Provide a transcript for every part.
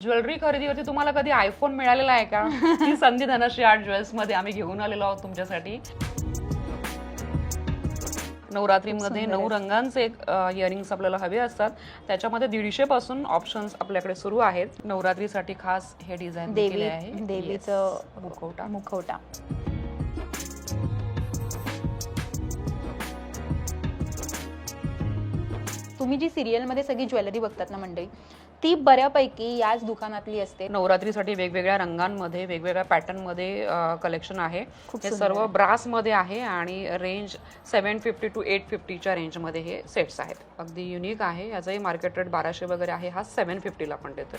Jewellery खरेदीवरती तुम्हाला कधी iPhone मिळालेला आहे का? ही संधी धनश्री आर्ट ज्वेल्समध्ये आम्ही घेऊन आलेलो आहोत तुमच्यासाठी. नवरात्रीमध्ये नऊ. रंगांचे इयरिंग्स आपल्याला हवे असतात. त्याच्यामध्ये दीडशे पासून ऑप्शन्स आपल्याकडे सुरू आहेत. नवरात्रीसाठी खास हे डिझाईन देवी आहे. देवीचं मुखवटा. मुखवटा. तुम्ही जी सिरियलमध्ये सगळी ज्वेलरी बघतात ना मंडळी ती बऱ्यापैकी याच दुकानातली असते. नवरात्रीसाठी वेगवेगळ्या रंगांमध्ये वेगवेगळ्या पॅटर्नमध्ये कलेक्शन आहे. हे सर्व आहे. ब्रासमध्ये आहे आणि range seven fifty two eight फिफ्टीच्या रेंजमध्ये हे सेट्स आहेत. अगदी युनिक आहे. याचाही मार्केट रेट बाराशे वगैरे आहे. हा सेव्हन फिफ्टीला पण देतो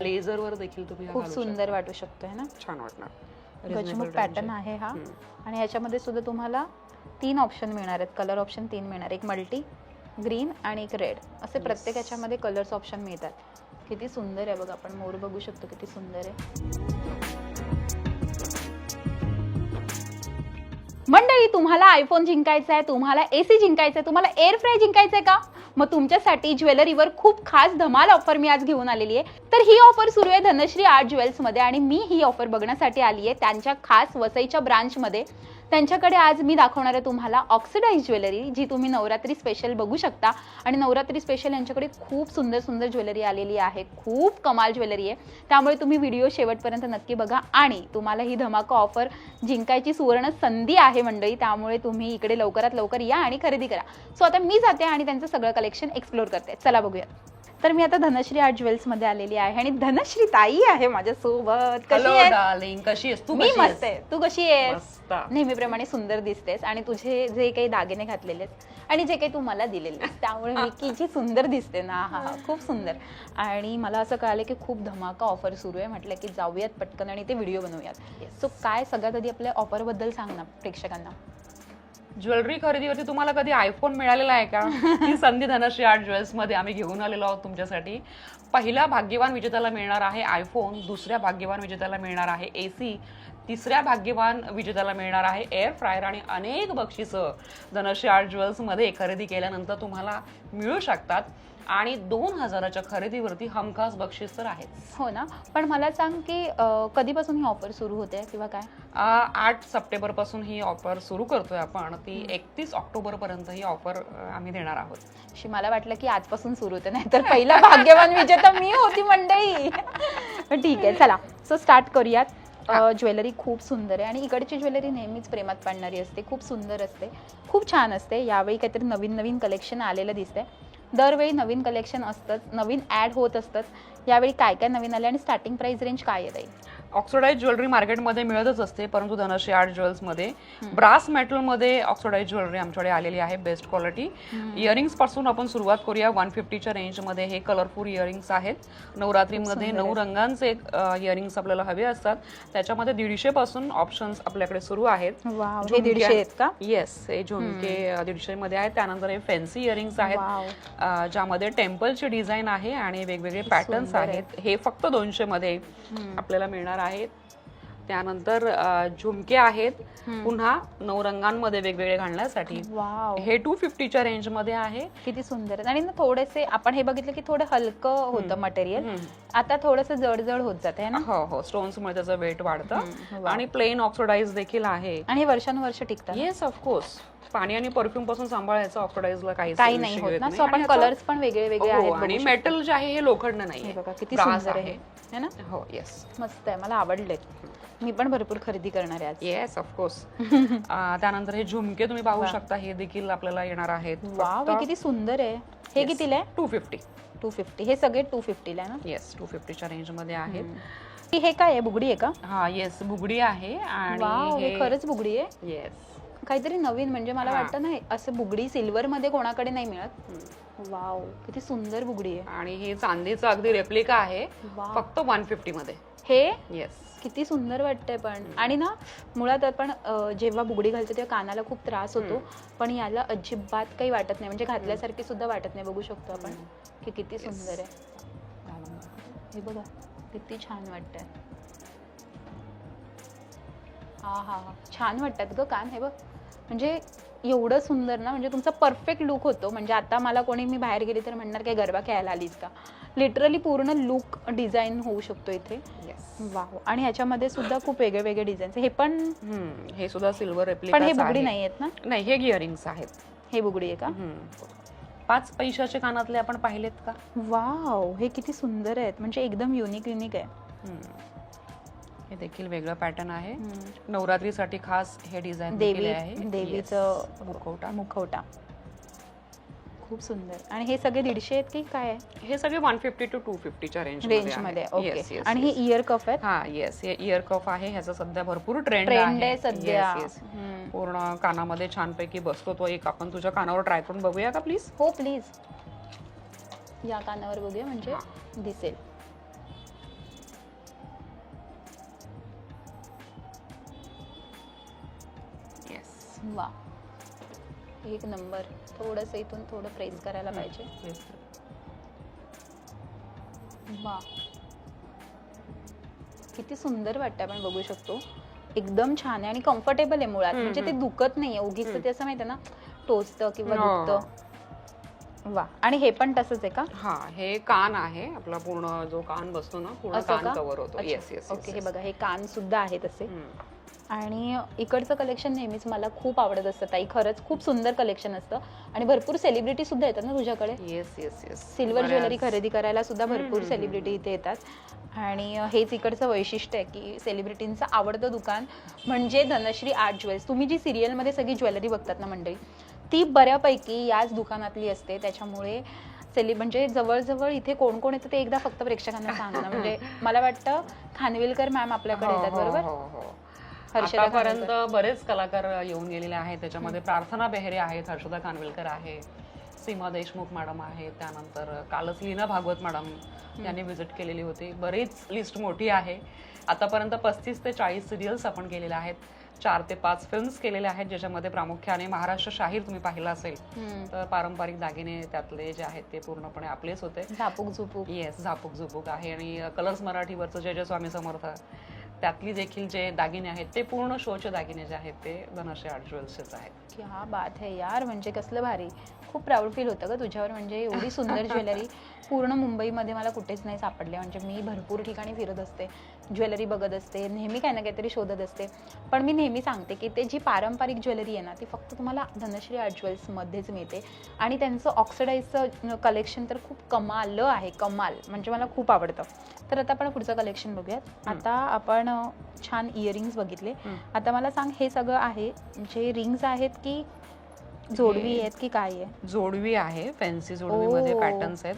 लेझरवर देखील तुम्ही खूप सुंदर वाटू शकतो है ना. छान वाटणार. गजमुख पॅटर्न आहे. हा. आणि ह्याच्यामध्ये सुद्धा तुम्हाला तीन ऑप्शन मिळणार आहेत. कलर ऑप्शन तीन मिळणार एक मल्टी ग्रीन आणि एक रेड असे प्रत्येक ह्याच्यामध्ये कलर्स ऑप्शन मिळतात. किती सुंदर आहे बघा आपण मोर बघू शकतो किती सुंदर आहे. मंडळी तुम्हाला आयफोन जिंकायचा आहे तुम्हाला एसी जिंकायचा आहे तुम्हाला एअर फ्राय जिंकायचं आहे का? मग तुमच्यासाठी ज्वेलरीवर खूप खास धमाल ऑफर मी आज घेऊन आलेली आहे. तर ही ऑफर सुरू आहे धनश्री आर्ट ज्वेल्समध्ये आणि मी ही ऑफर बघण्यासाठी आली आहे त्यांच्या खास वसईच्या ब्रांचमध्ये त्यांच्याकडे आज मी दाखवणार आहे तुम्हाला ऑक्सिडाईज ज्वेलरी जी तुम्ही नवरात्री स्पेशल बघू शकता. आणि नवरात्री स्पेशल यांच्याकडे खूप सुंदर सुंदर ज्वेलरी आलेली आहे. खूप कमाल ज्वेलरी आहे. त्यामुळे तुम्ही व्हिडिओ शेवटपर्यंत नक्की बघा. आणि तुम्हाला ही धमाका ऑफर जिंकायची सुवर्ण संधी आहे मंडळी. त्यामुळे तुम्ही इकडे लवकरात लवकर या आणि खरेदी करा. सो आता मी जाते आणि त्यांचं सगळं कलेक्शन एक्सप्लोर करते. चला बघूया. तर मी आता धनश्री आर्ट ज्वेल्समध्ये आलेली आहे आणि धनश्री ताई आहे माझ्यासोबत. कशी? डार्लिंग कशी आहेस? तू मी कशी मस्त आहे. तू कशी आहेस? नेहमीप्रमाणे सुंदर दिसतेस आणि तुझे जे काही दागिने घातलेले आहेत आणि जे काही तू मला दिलेले त्यामुळे मी की जी सुंदर दिसते ना हा हा खूप सुंदर. आणि मला असं कळालं की खूप धमाका ऑफर सुरू आहे. म्हटलं की जाऊयात पटकन आणि ते व्हिडिओ बनवूयात. सो काय सगळ्यात आधी आपल्या ऑफरबद्दल सांग ना प्रेक्षकांना. ज्वेलरी खरेदीवरती तुम्हाला कधी आयफोन मिळालेला आहे का? ही संधी धनश्री आर्ट ज्वेल्समध्ये आम्ही घेऊन आलेलो आहोत तुमच्यासाठी. पहिल्या भाग्यवान विजेत्याला मिळणार आहे आयफोन दुसऱ्या भाग्यवान विजेत्याला मिळणार आहे एसी तिसऱ्या भाग्यवान विजेत्याला मिळणार आहे एअर फ्रायर आणि अनेक बक्षिसं धनश्री आर्ट ज्वेल्समध्ये खरेदी केल्यानंतर तुम्हाला मिळू शकतात. आणि दोन हजाराच्या खरेदीवरती हमखास बक्षीस तर आहेच. हो ना? पण मला सांग की अं, कधीपासून ही ऑफर सुरू होते किंवा काय? आ, आठ सप्टेंबरपासून ही ऑफर सुरू करतोय आपण. ती एकतीस ऑक्टोबर पर्यंत ही ऑफर आम्ही देणार आहोत. शी मला वाटलं की आजपासून सुरू होते नाही तर पहिला भाग्यवान विजेता मी होती पण ठीक आहे चला. सो स्टार्ट करूयात. अ, ज्वेलरी खूप सुंदर आहे आणि इकडची ज्वेलरी नेहमीच प्रेमात पाडणारी असते. खूप सुंदर असते. खूप छान असते. यावेळी काहीतरी नवीन नवीन कलेक्शन आलेलं दिसतंय. दरवेळी नवीन कलेक्शन असतं नवीन ॲड होत असतात. यावेळी काय काय नवीन आले आणि स्टार्टिंग प्राईस रेंज काय आहे ऑक्सिडाईज ज्वेलरी मार्केटमध्ये मिळतच असते परंतु धनश्री आर्ट ज्वेल्समध्ये ब्रास मेटलमध्ये ऑक्सिडाईज ज्वेलरी आमच्याकडे आलेली आहे बेस्ट क्वालिटी इयरिंग्सपासून आपण सुरुवात करूया. वन फिफ्टीच्या रेंजमध्ये हे कलरफुल इयरिंग्स आहेत. नवरात्रीमध्ये नऊ रंगांचे इयरिंग्स आपल्याला हवे असतात. त्याच्यामध्ये दीडशे पासून ऑप्शन्स आपल्याकडे सुरू आहेत. दीडशे का? येस हे झुमके दीडशे मध्ये आहेत. त्यानंतर हे फॅन्सी इयरिंग्स आहेत. ज्यामध्ये टेम्पलची डिझाईन आहे आणि वेगवेगळे पॅटर्न्स. आहेत. हे फक्त दोनशे मध्ये आपल्याला मिळणार आहेत. त्यानंतर अ, झुमके आहेत. पुन्हा नऊ रंगांमध्ये वेगवेगळे घालण्यासाठी. वाव. हे टू फिफ्टीच्या रेंजमध्ये आहे. किती सुंदर आणि ना थोडेसे आपण हे बघितलं की थोडं हलकं होतं मटेरियल हम्म. आता थोडंसं जड जड होत जात आहे ना? हो हो. स्टोन्स मुळे त्याचं वेट वाढतं. हम्म, वा. आणि प्लेन ऑक्सिडाईज देखील आहे. आणि हे वर्षानुवर्ष टिकतात येस ऑफकोर्स पाणी आणि परफ्यूमपासून सांभाळायचं ऑक्सिडाईजला काही काही नाही होत ना. सो आपण कलर्स पण वेगळे वेगळे आहेत हो, आणि बघू मेटल जे आहे हे लोखंड. नाही बघा किती सुंदर आहे. है ना? हो येस मस्त आहे. मला आवडले मी पण भरपूर खरेदी करणार आहे येस ऑफकोर्स त्यानंतर हे झुमके तुम्ही पाहू शकता. हे देखील आपल्याला येणार आहेत. किती सुंदर आहे. हे कितीला आहे? टू फिफ्टी टू फिफ्टी हे सगळे टू फिफ्टीला ना? येस टू फिफ्टीच्या रेंजमध्ये आहेत. हे काय आहे? बुगडी आहे का? हा येस बुगडी आहे आणि हे खरंच बुगडी आहे. येस काहीतरी नवीन म्हणजे मला हा. वाटतं ना असं बुगडी सिल्वर मध्ये कोणाकडे नाही मिळत. वाव किती सुंदर बुगडी आहे. आणि हे चांदीचं अगदी रेप्लिका आहे. वाव. फक्त वन फिफ्टी मध्ये. हे? येस किती सुंदर वाटतंय पण. आणि ना मुळात आपण अं, जेव्हा बुगडी घालतो तेव्हा कानाला खूप त्रास होतो. पण याला अजिबात काही वाटत नाही. म्हणजे घातल्यासारखी सुद्धा वाटत नाही बघू शकतो आपण. की किती सुंदर आहे. हे बघा किती छान वाटतंय. हा हा हा. छान वाटतात ग कान हे बघ. म्हणजे एवढं सुंदर ना म्हणजे तुमचा परफेक्ट लुक होतो. म्हणजे आता मला कोणी मी बाहेर गेली तर म्हणणार काय गरबा खेळायला आलीस का? लिटरली पूर्ण लुक डिझाईन होऊ शकतो इथे. वाव आणि ह्याच्यामध्ये सुद्धा खूप वेगळे वेगळे डिझाईन्स हे पण हे सुद्धा सिल्वर पण हे बुगडी नाही आहेत ना? नाही हे गिअरिंग्स आहेत. हे बुगडी आहे का. पाच पैशाचे कानातले आपण पाहिलेत का? वाव हे किती सुंदर आहेत. म्हणजे एकदम युनिक युनिक आहे. हे देखील वेगळं पॅटर्न आहे. नवरात्रीसाठी खास हे डिझाईन देवी आहे. देवीचं. मुखवटा. मुखवटा. खूप सुंदर. आणि हे सगळे दीडशे आहेत की काय आहे? हे सगळे वन फिफ्टी टू टू फिफ्टीच्या रेंज रेंजमध्ये ओके आणि हे इयर कफ आहेत? हा येस हे इयर कफ आहे. ह्याचा सध्या भरपूर ट्रेंड ट्रेंड आहे. सध्या. पूर्ण कानामध्ये छानपैकी बसतो तो एक. आपण तुझ्या कानावर ट्राय करून बघूया का प्लीज हो प्लीज या कानावर बघूया म्हणजे दिसेल. वा एक नंबर. थोडस इथून थोडं प्रेस करायला पाहिजे. वा. किती सुंदर वाटतं आपण बघू शकतो. एकदम छान आहे आणि कम्फर्टेबल आहे मुळात. म्हणजे ते दुखत नाहीये. उगीच ते असं माहितीये ना टोचतं किंवा. दुखतं. वा. आणि हे पण तसंच आहे का? हा हे कान आहे. आपला पूर्ण जो कान बसतो ना पूर्ण असं कान का? कव्हर होतो. येस येस ओके हे बघा. हे कान सुद्धा आहे तसे. आणि इकडचं कलेक्शन नेहमीच मला खूप आवडत असतं ताई. खरंच खूप सुंदर कलेक्शन असतं. आणि भरपूर सेलिब्रिटी सुद्धा येतात ना तुझ्याकडे? Yes yes yes silver jewellery खरेदी करायला सुद्धा भरपूर सेलिब्रिटी इथे येतात. आणि हेच इकडचं वैशिष्ट्य आहे की सेलिब्रिटींचं आवडतं दुकान म्हणजे धनश्री आर्ट ज्वेल्स. तुम्ही जी सिरियलमध्ये सगळी ज्वेलरी बघतात ना मंडळी ती बऱ्यापैकी याच दुकानातली असते. त्याच्यामुळे सेलि म्हणजे जवळजवळ इथे कोण कोण येतं ते एकदा फक्त प्रेक्षकांना सांगा ना म्हणजे मला वाटतं खानविलकर मॅम आपल्याकडे येतात हो, बरोबर? हो, हो. हर्षदा आतापर्यंत बरेच कलाकार येऊन गेलेले आहेत. त्याच्यामध्ये प्रार्थना बेहरे आहेत हर्षदा कानविलकर आहे सीमा देशमुख मॅडम आहे त्यानंतर कालच लीना भागवत मॅडम यांनी व्हिजिट केलेली होती. बरीच लिस्ट मोठी आहे. आतापर्यंत पस्तीस ते चाळीस सिरियल्स आपण केलेल्या आहेत. चार ते पाच फिल्म्स केलेल्या आहेत ज्याच्यामध्ये प्रामुख्याने महाराष्ट्र शाहीर तुम्ही पाहिला असेल. तर पारंपरिक दागिने त्यातले जे आहेत ते पूर्णपणे आपलेच होते. झापूक झुपूक. येस झापूक झुपूक आहे. आणि कलर्स मराठीवरचं जे जे स्वामी समर्थ त्यातली देखील जे दागिने आहेत ते पूर्ण शोचे दागिने जे आहेत ते धनश्री आर्ट ज्वेल्सचेच आहेत. की हा बात आहे यार म्हणजे कसलं भारी. खूप प्राऊड फील होतं का तुझ्यावर. म्हणजे एवढी सुंदर ज्वेलरी पूर्ण मुंबईमध्ये मला कुठेच नाही सापडले. म्हणजे मी भरपूर ठिकाणी फिरत असते. ज्वेलरी बघत असते. नेहमी काही ना काहीतरी शोधत असते. पण मी नेहमी सांगते की ते जी पारंपरिक ज्वेलरी आहे ना ती फक्त तुम्हाला धनश्री आर्ट ज्वेल्समध्येच मिळते. आणि त्यांचं ऑक्सिडाईजचं कलेक्शन तर खूप कमाल आहे. कमाल. म्हणजे मला खूप आवडतं. तर आता आपण पुढचं कलेक्शन बघूयात. आता आपण छान इयरिंग्स बघितले. आता मला सांग हे सगळं आहे जे रिंग्स आहेत की जोडवी आहेत की काय आहे? जोडवी आहे फॅन्सी जोडवीमध्ये ओ. पॅटर्न्स आहेत.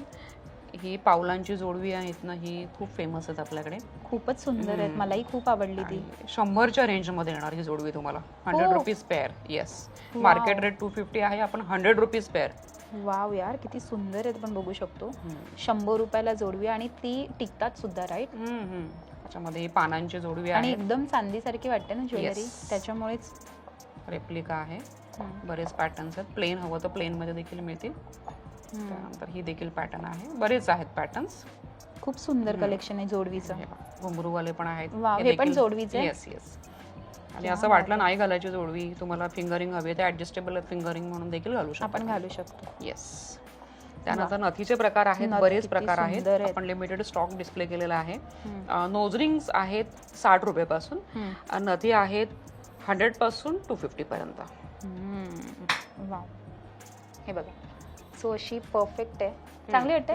ही पावलांची जोडवी आहेत ना ही खूप फेमस आहेत आपल्याकडे. खूपच सुंदर आहेत. हम्म. मलाही खूप आवडली ती. आणि शंभरच्या रेंजमध्ये येणार ही जोडवी तुम्हाला. हंड्रेड हो. Rupees pair yes Wow. Market rate two fifty आहे आपण हंड्रेड रुपीज पेअर वाव यार किती सुंदर आहेत आपण बघू शकतो. शंभर रुपयाला जोडवी आणि ती टिकतात सुद्धा राईट त्याच्यामध्ये ही पानांची जोडवी आणि आहे. एकदम चांदीसारखी वाटते ना ज्वेलरी? Yes. त्याच्यामुळेच रेप्लिका आहे. बरेच पॅटर्न्स आहेत. प्लेन हवं तर प्लेन मध्ये देखील मिळतील. त्यानंतर ही देखील पॅटर्न आहे. बरेच आहेत पॅटर्न्स खूप सुंदर. कलेक्शन आहे जोडवीचं. घुंगरूवाले पण आहेत. हे पण जोडवीचे? येस येस आणि असं वाटलं नाही घालायची जोडवी. तुम्हाला फिंगरिंग हवी ते ऍडजस्टेबल फिंगरिंग म्हणून देखील घालू शकतो. आपण घालू शकतो. येस त्यानंतर नथीचे प्रकार आहेत. बरेच प्रकार आहेत. आपण लिमिटेड स्टॉक डिस्प्ले केलेला आहे. हम्म. नोज रिंग्स आहेत साठ रुपयापासून. हम्म. अ, नथी आहेत हंड्रेडपासून टू फिफ्टी पर्यंत. हम्म. वाव. हे बघा. सो अशी परफेक्ट आहे. चांगली वाटते.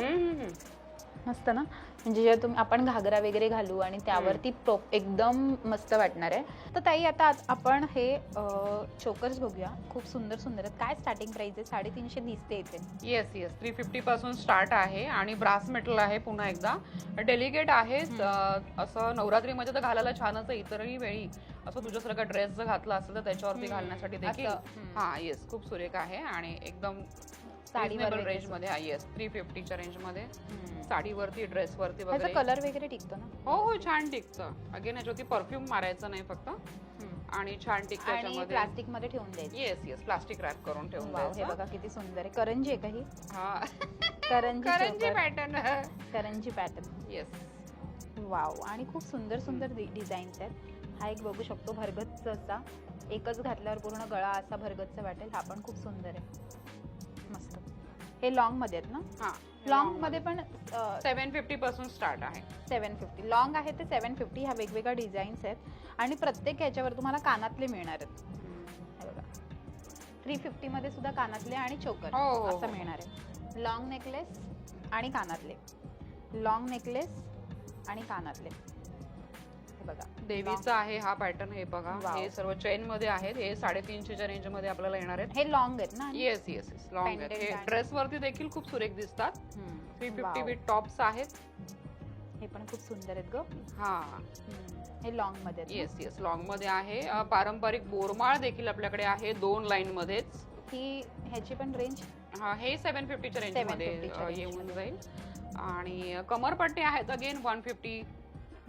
मस्त ना? म्हणजे जेव्हा तुम्ही आपण घागरा वगैरे घालू आणि त्यावरती प्रो एकदम मस्त वाटणार आहे. तर ताई आता आपण हे चोकर्स बघूया. खूप सुंदर सुंदर आहेत. काय स्टार्टिंग प्राइस आहे? साडेतीनशे दिसते इथे येस येस थ्री फिफ्टी पासून स्टार्ट आहे आणि ब्रास मेटल आहे पुन्हा एकदा. डेलिगेट आहे असं नवरात्रीमध्ये तर घालायला छानच आहे इतरही वेळी असं तुझ्यासारखा ड्रेस जर घातला असेल तर त्याच्यावरती. घालण्यासाठी देखील. हा येस खूप सुरेख आहे आणि एकदम साडीवर. रेंजमध्ये हा येस थ्री फिफ्टीच्या रेंजमध्ये. साडीवरती ड्रेसवरती वगैरे. कलर वगैरे टिकतो ना? हो हो छान टिकतं. अगेन याच्यावरती परफ्यूम मारायचं नाही फक्त. आणि छान टिकतं आणि प्लास्टिकमध्ये ठेवून द्यायचं. येस येस प्लास्टिक रॅप करून ठेवून वाव हे द्यायचं. बघा किती सुंदर आहे. करंजी आहे का ही? करंजी करंजी. पॅटर्न करंजी पॅटर्न येस वाव. आणि खूप सुंदर सुंदर डिझाईन्स आहेत. हा एक बघू शकतो भरगच्च असा एकच घातल्यावर पूर्ण गळा असा भरगतचा वाटेल. हा पण खूप सुंदर आहे. हे लॉंगमध्ये आहेत ना? हा लॉंगमध्ये. पण सेव्हन फिफ्टी पासून स्टार्ट आहे. सेवन फिफ्टी लॉंग आहे ते सेवन फिफ्टी ह्या वेगवेगळ्या डिझाईन्स आहेत. आणि प्रत्येक ह्याच्यावर तुम्हाला कानातले मिळणार आहेत. थ्री फिफ्टी मध्ये सुद्धा कानातले आणि चोकर हो, हो, असं हो. मिळणार आहे. लॉंग नेकलेस आणि कानातले. लॉंग नेकलेस आणि कानातले. हे बघा. देवीचा आहे हा पॅटर्न हे बघा. Wow. हे सर्व चेन मध्ये आहेत. हे साडेतीनशेच्या रेंजमध्ये आपल्याला येणार आहेत. हे लॉंग आहेत ना? आणि- येस येस येस लॉंग आहेत. Pendant हे आणि- ड्रेस वरती देखील खूप सुरेख दिसतात. हम्म. Three fifty Wow. With tops आहेत. हे पण खूप सुंदर आहेत ग. हा. हम्म. हे लॉंगमध्ये आहेत ना? येस येस लॉंगमध्ये आहे. अ, पारंपरिक बोरमाळ देखील आपल्याकडे आहे. दोन लाईन मध्येच ही ह्याची पण रेंज हा, हे सेव्हन फिफ्टीच्या रेंज 750 मध्ये च्या अ, range येऊन मध्ये. जाईल. आणि कमरपट्टी आहेत अगेन वन फिफ्टी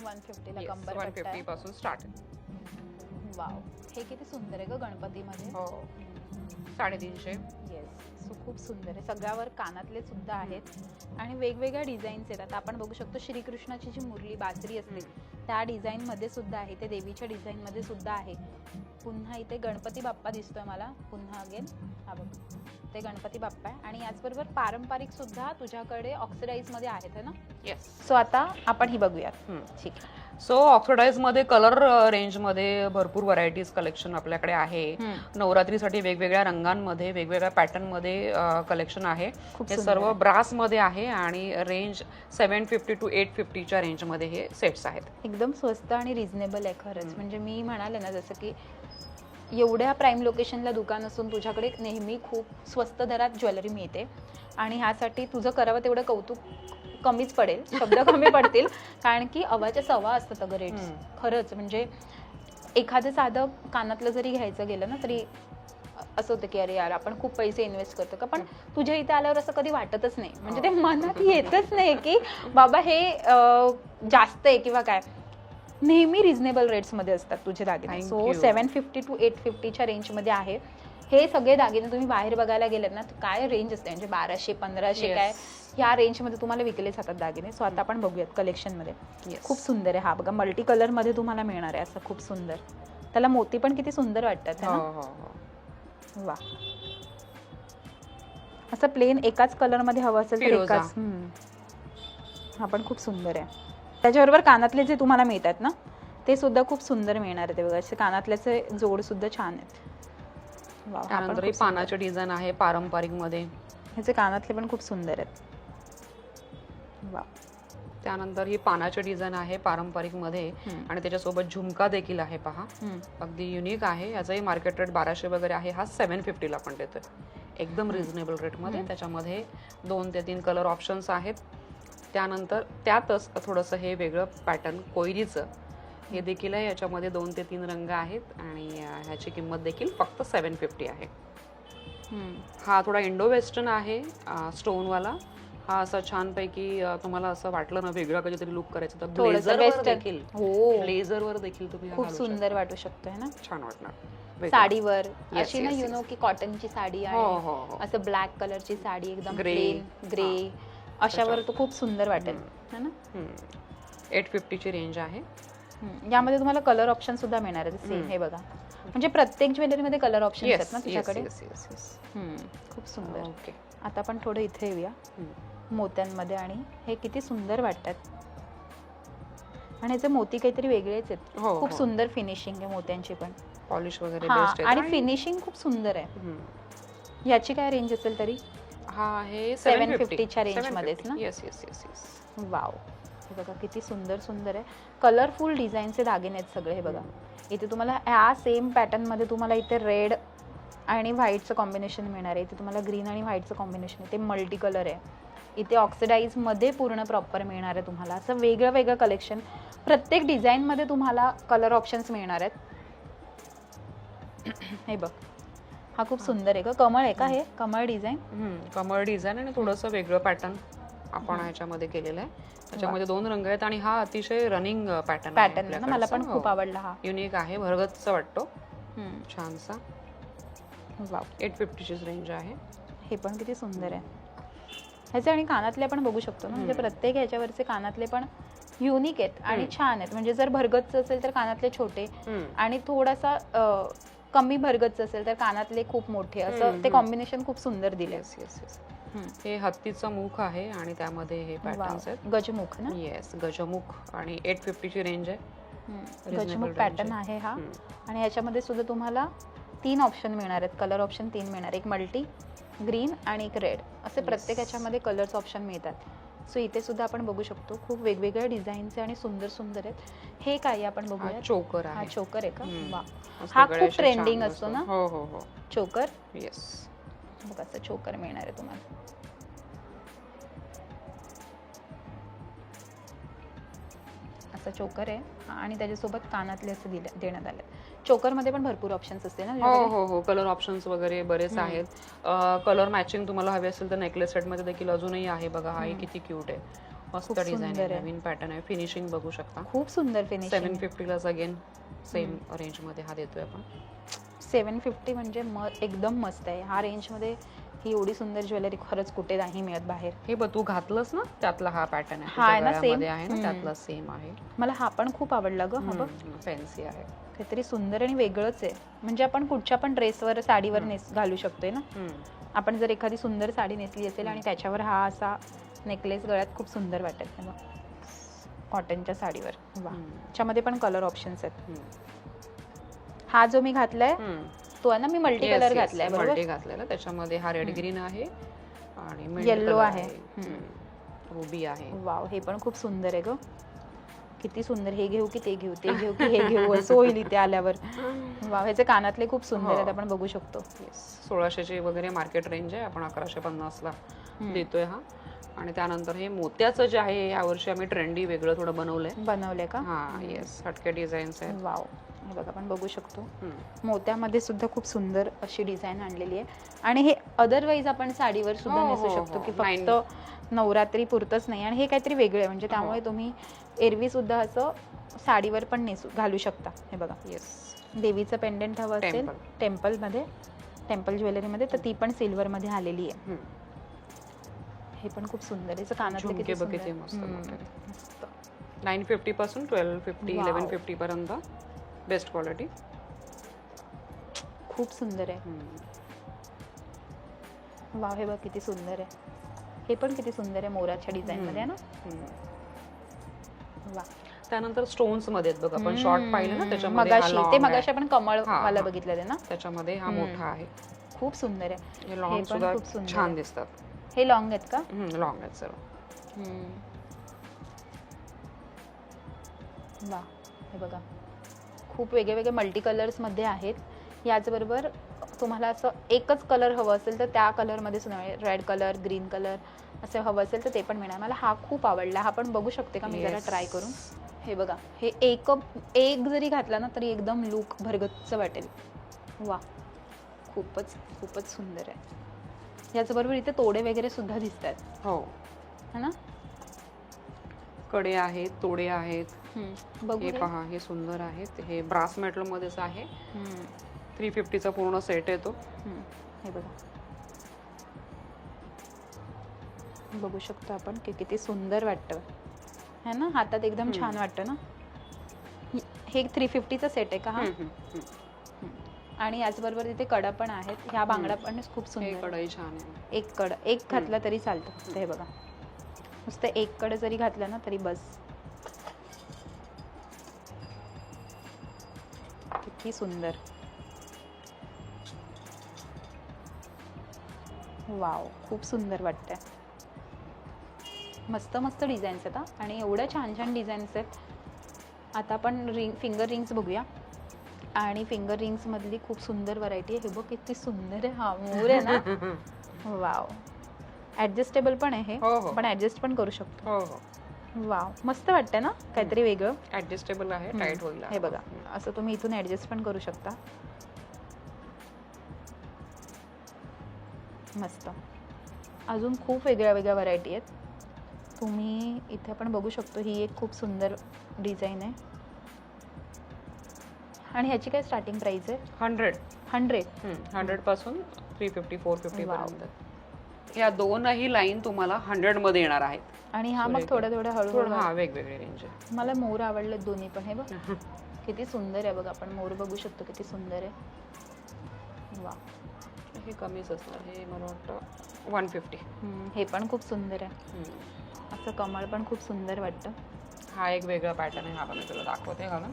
वन फिफ्टीला कंबर वन पट्टा फिफ्टी. पासून स्टार्ट वाव हे किती सुंदर आहे ग गणपतीमध्ये? हो. साडेतीनशे. येस सो खूप सुंदर आहे. सगळ्यावर कानातले सुद्धा आहेत. आणि वेगवेगळ्या डिझाईन्स आहेत. आता आपण बघू शकतो श्रीकृष्णाची जी मुरली बासरी असते त्या डिझाईन मध्ये सुद्धा आहे ते देवीच्या डिझाईन मध्ये सुद्धा आहे. पुन्हा इथे गणपती बाप्पा दिसतोय मला. पुन्हा अगेन हा बघ. ते गणपती बाप्पा आहे. आणि याचबरोबर पारंपरिक सुद्धा तुझ्याकडे ऑक्सिडाईजमध्ये आहेत है ना? येस सो आता आपण ही बघूयात. ठीक आहे. सो ऑक्सिडाईजमध्ये कलर रेंजमध्ये भरपूर व्हरायटीज कलेक्शन आपल्याकडे आहे. नवरात्रीसाठी वेगवेगळ्या रंगांमध्ये वेगवेगळ्या पॅटर्नमध्ये कलेक्शन आहे. हे सर्व आहे. ब्रासमध्ये आहे आणि range seven fifty two eight फिफ्टीच्या रेंजमध्ये हे सेट्स आहेत. एकदम स्वस्त आणि रिझनेबल आहे खरंच. म्हणजे मी म्हणाले ना जसं की एवढ्या प्राईम लोकेशनला दुकान असून तुझ्याकडे नेहमी खूप स्वस्त दरात ज्वेलरी मिळते. आणि ह्यासाठी तुझं करावं तेवढं कौतुक कमीच पडेल शब्द कमी पडतील. कारण की अवाच्या सवा असतात अगं रेट्स. खरंच म्हणजे एखादं साधं कानातलं जरी घ्यायचं गेलं ना तरी असं होतं की अरे यार आपण खूप पैसे इन्व्हेस्ट करतो का? पण तुझ्या इथे आल्यावर असं कधी वाटतच नाही. म्हणजे ते मनात येतच नाही की बाबा हे जास्त आहे किंवा काय. नेहमी रिझनेबल रेट्समध्ये असतात तुझे दागिने. So. Seven fifty two eight फिफ्टीच्या रेंजमध्ये आहे. हे सगळे दागिने तुम्ही बाहेर बघायला गेलेत ना काय रेंज असते? म्हणजे बाराशे पंधराशे. काय? ह्या रेंजमध्ये तुम्हाला विकले जातात दागिने. सो आता आपण बघूयात कलेक्शनमध्ये. खूप सुंदर आहे हा बघा. मल्टी कलरमध्ये तुम्हाला मिळणार आहे असं खूप सुंदर. त्याला मोती पण किती सुंदर वाटतात है हो हो वा असं प्लेन एकाच कलरमध्ये हवं असेल तर. एकाच. हा पण खूप सुंदर आहे. त्याच्याबरोबर कानातले जे तुम्हाला मिळतात ना ते सुद्धा खूप सुंदर मिळणार आहे ते बघा. असे कानातल्याचे जोड सुद्धा छान आहेत. पानाचे डिझाईन आहे पारंपरिकमध्ये. ह्याचे कानातले पण खूप सुंदर आहेत. वा त्यानंतर ही पानाचे डिझाईन आहे पारंपरिकमध्ये. आणि त्याच्यासोबत झुमका देखील आहे पहा. अगदी युनिक आहे. याचाही मार्केट रेट बाराशे वगैरे आहे. हा सेव्हन फिफ्टीला पण देतोय. एकदम रिझनेबल रेटमध्ये. त्याच्यामध्ये दोन ते तीन कलर ऑप्शन्स आहेत. त्यानंतर त्यातच थोडंसं हे वेगळं पॅटर्न कोयरीचं हे देखील आहे. याच्यामध्ये दोन ते तीन रंग आहेत आणि ह्याची किंमत देखील फक्त सेवन फिफ्टी आहे. हा थोडा इंडो वेस्टर्न आहे स्टोनवाला हा असा छानपैकी अं, तुम्हाला असं वाटलं ना वेगळं कधीतरी लुक करायचं तर थोडंसं ब्लेझरवर western. देखील. हो. ब्लेझरवर देखील तुम्ही हा खूप घालू सुंदर. वाटू शकतो है ना? छान वाटणार. वेगळं. साडीवर. Yes, अशी ना yes, यु yes. नो की कॉटनची साडी हो आणि हो हो. असं ब्लॅक कलरची साडी एकदम Grey. प्लेन ग्रे अशावर तो खूप सुंदर वाटेल. है ना? एट फिफ्टीची रेंज आहे. हम्म. यामध्ये तुम्हाला कलर ऑप्शन सुद्धा मिळणार आहे. सेम. हे बघा. म्हणजे प्रत्येक ज्वेलरीमध्ये कलर ऑप्शन आहेत ना तुझ्याकडे? हम्म. खूप सुंदर. ओके आता आपण थोडं इथे येऊया. मोत्यांमध्ये आणि हे किती सुंदर वाटतात. आणि ह्याचे मोती काहीतरी वेगळेच आहेत. हो खूप हो. सुंदर फिनिशिंग आहे मोत्यांची पण. पॉलिश वगैरे हा बेस्ट आणि फिनिशिंग खूप सुंदर आहे. याची काय रेंज असेल तरी? हा हे 750 च्या range मध्येच ना? Yes yes yes yes wow हे बघा किती सुंदर सुंदर आहे. कलरफुल डिझाईनचे दागिने आहेत सगळे हे बघा. इथे तुम्हाला ह्या सेम पॅटर्नमध्ये तुम्हाला इथे रेड आणि व्हाईटचं कॉम्बिनेशन मिळणार आहे. इथे तुम्हाला ग्रीन आणि व्हाईटचं कॉम्बिनेशन इथे मल्टी कलर आहे. इथे ऑक्सिडाईजमध्ये पूर्ण प्रॉपर मिळणार आहे तुम्हाला. असं वेगळं वेगळं कलेक्शन प्रत्येक डिझाईनमध्ये तुम्हाला कलर ऑप्शन्स मिळणार आहेत. हे बघ. हा खूप सुंदर आहे का कमळ आहे का हे? कमळ डिझाईन हम्म, कमळ डिझाईन आणि थोडंसं वेगळं पॅटर्न आपण. ह्याच्यामध्ये केलेलं आहे. त्याच्यामध्ये दोन रंग आहेत आणि हा अतिशय रनिंग पॅटर्न पॅटर्न ना मला पण हो. खूप आवडला हा. युनिक आहे भरगतचा वाटतो. छानसा. वाव. एट फिफ्टीचीच रेंज आहे. हे पण किती सुंदर आहे. ह्याचे आणि कानातले पण बघू शकतो ना. म्हणजे. प्रत्येक ह्याच्यावरचे कानातले पण युनिक आहेत आणि. छान आहेत. म्हणजे जर भरगतचं असेल तर कानातले छोटे. आणि थोडासा कमी भरगतच असेल तर कानातले खूप मोठे. असं ते कॉम्बिनेशन खूप सुंदर दिले हे हत्तीचं मुख आहे आणि त्यामध्ये हे पॅटर्न्स आहेत. गजमुख ना? येस गजमुख आणि एट फिफ्टीची रेंज आहे. गजमुख पॅटर्न आहे. हा. आणि याच्यामध्ये सुद्धा तुम्हाला तीन ऑप्शन मिळणार आहेत. कलर ऑप्शन तीन मिळणार. एक मल्टी ग्रीन आणि एक रेड असे प्रत्येक याच्यामध्ये कलर्स ऑप्शन मिळतात. सो इथे सुद्धा आपण बघू शकतो. खूप वेगवेगळ्या डिझाईनचे आणि सुंदर सुंदर आहेत. हे काय आपण बघूया चोकर हा चोकर आहे का. वा. हा खूप ट्रेंडिंग असतो. ना? हो हो हो. चोकर येस बघा असं चोकर मिळणार आहे तुम्हाला. असं चोकर आहे. आणि त्याच्यासोबत कानातले असे दिले देण्यात आले चोकरमध्ये पण भरपूर ऑप्शन्स असते ना हो? हो हो. कलर ऑप्शन्स वगैरे बरेच आहेत. कलर मॅचिंग तुम्हाला हवे असेल तर नेकलेस सेटमध्ये देखील अजूनही आहे बघा हा किती क्यूट आहे. मस्त डिझाईन आहे. नवीन पॅटर्न आहे. फिनिशिंग बघू शकता. खूप सुंदर फिनिशिंग सेव्हन फिफ्टीलाच अगेन सेम रेंजमध्ये हा देतोय आपण. सेवन फिफ्टी म्हणजे म एकदम मस्त आहे. हा रेंजमध्ये ही एवढी सुंदर ज्वेलरी खरंच कुठे नाही मिळत बाहेर. हे बघ तू घातलंस ना त्यातला हा पॅटर्न आहे. हा आहे तुझ्या ना, गळ्यामध्ये same? आहे ना. त्यातला सेम आहे. मला हा पण खूप आवडला ग हा बघ. फॅन्सी आहे. काहीतरी सुंदर आणि वेगळंच आहे. म्हणजे आपण कुठच्या पण ड्रेसवर साडीवर नेस घालू शकतोय ना? हम्म. आपण जर एखादी सुंदर साडी नेसली असेल आणि त्याच्यावर हा असा नेकलेस गळ्यात खूप सुंदर वाटत आहे बघ. कॉटनच्या साडीवर. वा. हम्म. त्याच्यामध्ये पण कलर ऑप्शन्स आहेत. हम्म. हा जो मी घातलाय हम्म. तो आहे ना मी मल्टी कलर घातलाय बरोबर? घातलेला. त्याच्यामध्ये हा रेड ग्रीन आहे आणि color आहे. रुबी आहे. वाव हे पण खूप सुंदर आहे ग. किती सुंदर हे घेऊ की ते घेऊ ते घेऊ की हे घेऊ असं होईल इथे आल्यावर. वाव ह्याचे कानातले खूप सुंदर आहेत हो. आपण बघू शकतो. सोळाशेची वगैरे मार्केट रेंज आहे आपण अकराशे पन्नासला देतोय हा. आणि त्यानंतर हे मोत्याचं जे आहे यावर्षी आम्ही ट्रेंडी वेगळं थोडं बनवलंय. बनवले का? हा येस हटके डिझाईन्स आहेत. वाव. हे बघा आपण बघू शकतो. मोत्यामध्ये सुद्धा खूप सुंदर अशी डिझाईन आणलेली आहे आणि हे अदरवाईज आपण साडीवर सुद्धा हो, नेसू हो, शकतो हो. की. फक्त नवरात्री पुरतच नाही आणि हे काहीतरी वेगळं आहे म्हणजे त्यामुळे तुम्ही एरवी सुद्धा असं साडीवर पण नेसू घालू शकता हे बघा येस देवीचं पेंडंट हवं असेल Temple. टेम्पलमध्ये टेम्पल ज्वेलरीमध्ये तर ती पण सिल्वरमध्ये आलेली आहे. हे पण खूप सुंदर आहे कानातले. नाईन फिफ्टी पासून ट्वेल्व फिफ्टी. इलेवन फिफ्टी पर्यंत बेस्ट क्वालिटी. खूप सुंदर आहे. वाव हे बघ किती सुंदर आहे. हे पण किती सुंदर आहे मोराच्या डिझाईन मध्ये आहे ना? वा त्यानंतर स्टोन्समध्ये आहेत बघ आपण. शॉर्ट पाहिलं ना त्याच्यामध्ये मगाशी ते. मगाशी आपण कमळ वाला. बघितलं ते ना? त्याच्यामध्ये हा. मोठा आहे. खूप सुंदर आहे. हे लॉंग सुद्धा खूप सुंदर छान. दिसतात. हे लॉंग आहेत का? लॉंग आहेत सर्व. वा हे बघा. खूप वेगळे वेगळे मल्टी कलर्समध्ये आहेत. याचबरोबर तुम्हाला असं एकच कलर हवं असेल तर त्या कलरमध्ये सुद्धा रेड कलर ग्रीन कलर असं हवं असेल तर ते पण मिळणार. मला हा खूप आवडला. हा पण बघू शकते का मी जरा. ट्राय करून? हे बघा. हे एक एक जरी घातला ना तरी एकदम लुक भरगतचं वाटेल. वा खूपच खूपच सुंदर आहे. याचबरोबर इथे तोडे वगैरे सुद्धा दिसत आहेत हो. है ना? कडे आहेत तोडे आहेत. हे. पहा हे सुंदर आहेत हे ब्रास मेटल मध्येच आहे. थ्री फिफ्टीचा पूर्ण सेट येतो हे बघा. बघू शकतो आपण की किती सुंदर वाटतं. है ना? हातात एकदम छान वाटतं ना? हे थ्री फिफ्टीचा सेट आहे का हा. आणि याचबरोबर तिथे कडा पण आहेत. ह्या बांगड्या पण खूप सुंदर छान आहे. एक कड एक घातला तरी चालतं. हे बघा. नुसतं एक कड जरी घातलं ना तरी बस. किती सुंदर. वाव खूप सुंदर वाटतंय. मस्त मस्त डिझाईन्स आहेत हा. आणि एवढ्या छान छान डिझाईन्स आहेत. आता आपण रिंग फिंगर रिंग्स बघूया. आणि फिंगर रिंग्स मधली खूप सुंदर व्हरायटी आहे. हे बघ किती सुंदर आहे. हा मोर आहे ना. वाव. ऍडजस्टेबल पण आहे हो, हो. पण ऍडजस्ट पण करू शकतो. हो हो. वाव. मस्त वाटतंय ना? काहीतरी वेगळं. ऍडजस्टेबल आहे टाईट होईल हे बघा. असं तुम्ही इथून ऍडजस्ट पण करू शकता. मस्त. अजून खूप वेगळ्या वेगळ्या व्हरायटी आहेत. तुम्ही इथे पण बघू शकतो ही एक खूप सुंदर डिझाईन आहे. आणि ह्याची काय स्टार्टिंग प्राइस आहे? हंड्रेड हंड्रेड हंड्रेडपासून थ्री फिफ्टी फोर फिफ्टी. पर्यंत. या दोनही लाईन तुम्हाला हंड्रेडमध्ये येणार आहेत. आणि हा मग. थोड्या थोड्या थोडं हळूहळू हा वेगवेगळे रेंज आहे मला मोर आवडले दोन्ही पण. हे बघ. किती सुंदर आहे बघ आपण. मोर बघू शकतो किती सुंदर आहे. वा हे कमीच असणार. हे मला वाटतं वन फिफ्टी हम्म, हे पण खूप सुंदर आहे. असं कमळ पण खूप सुंदर वाटतं. हा एक वेगळा पॅटर्न आहे. हा पण मी तुला दाखवते घालून.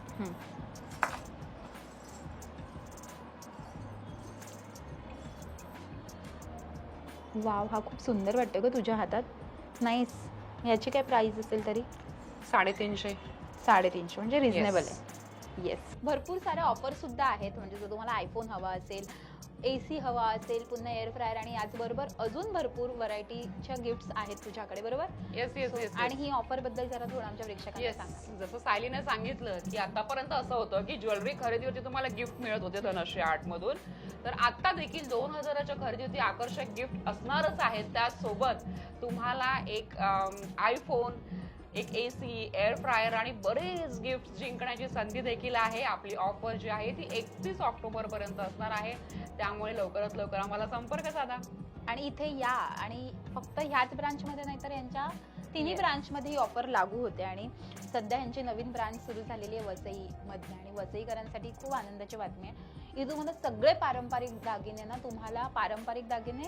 वाव हा खूप सुंदर वाटतं ग तुझ्या हातात. नाईस ह्याची काय प्राइस असेल तरी? साडेतीनशे. साडेतीनशे म्हणजे रिझनेबल. आहे. येस भरपूर साऱ्या ऑफर सुद्धा आहेत. म्हणजे जर तुम्हाला आयफोन हवा असेल ए सी हवा असेल पुन्हा एअर फ्रायर आणि याचबरोबर अजून भरपूर व्हरायटीच्या गिफ्ट्स आहेत तुझ्याकडे बरोबर? येस येस So, येस आणि ही ऑफरबद्दल जरा थोडं आमच्या प्रेक्षकांना येस सांगा. जसं सायलीने सांगितलं की आतापर्यंत असं होतं की ज्वेलरी खरेदीवरती तुम्हाला गिफ्ट मिळत होते धनश्री आर्ट मधून. तर आता देखील दोन हजाराच्या खरेदीवरती आकर्षक गिफ्ट असणारच आहेत. त्यासोबत तुम्हाला एक आयफोन एक ए सी एअर फ्रायर आणि बरेच गिफ्ट जिंकण्याची संधी देखील आहे. आपली ऑफर जी आहे ती एकतीस ऑक्टोबर पर्यंत असणार आहे. त्यामुळे लवकरात लवकर आम्हाला संपर्क साधा. आणि इथे या आणि फक्त ह्याच ब्रांचमध्ये नाही तर यांच्या तिन्ही. ब्रांचमध्ये ही ऑफर लागू होते. आणि सध्या यांची नवीन ब्रांच सुरू झालेली आहे वसईमध्ये. आणि वसईकरांसाठी खूप आनंदाची बातमी आहे. इथं तुम्हाला सगळे पारंपरिक दागिने ना तुम्हाला पारंपरिक दागिने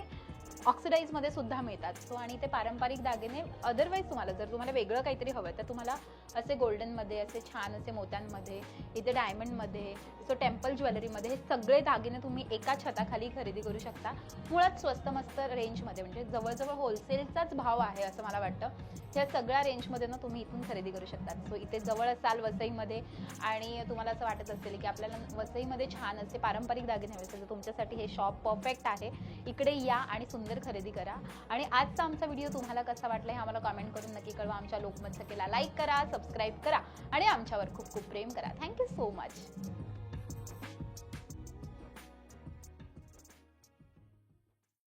ऑक्सिडाईजमध्ये सुद्धा मिळतात. सो आणि ते पारंपरिक दागिने अदरवाईज तुम्हाला जर तुम्हाला वेगळं काहीतरी हवं तर तुम्हाला असे गोल्डनमध्ये असे छान असे मोत्यांमध्ये इथे डायमंडमध्ये सो टेम्पल ज्वेलरीमध्ये हे सगळे दागिने तुम्ही एका छताखाली खरेदी करू शकता. मुळात स्वस्त मस्त रेंजमध्ये म्हणजे जवळजवळ होलसेलचाच भाव आहे असं मला वाटतं. ह्या सगळ्या रेंजमध्ये ना तुम्ही इथून खरेदी करू शकता सो इथे जवळ असाल वसईमध्ये आणि तुम्हाला असं वाटत असेल की आपल्याला वसईमध्ये छान असे पारंपरिक दागिने हवे असेल तर तुमच्यासाठी हे शॉप परफेक्ट आहे. इकडे या आणि सुंदर खरेदी करा. आणि आजचा आमचा व्हिडिओ तुम्हाला कसा वाटला हे आम्हाला कमेंट करून नक्की कळवा. आमच्या लोकमत सखेला लाईक करा सबस्क्राईब करा. आणि आमच्यावर खूप खूप प्रेम करा. Thank you so much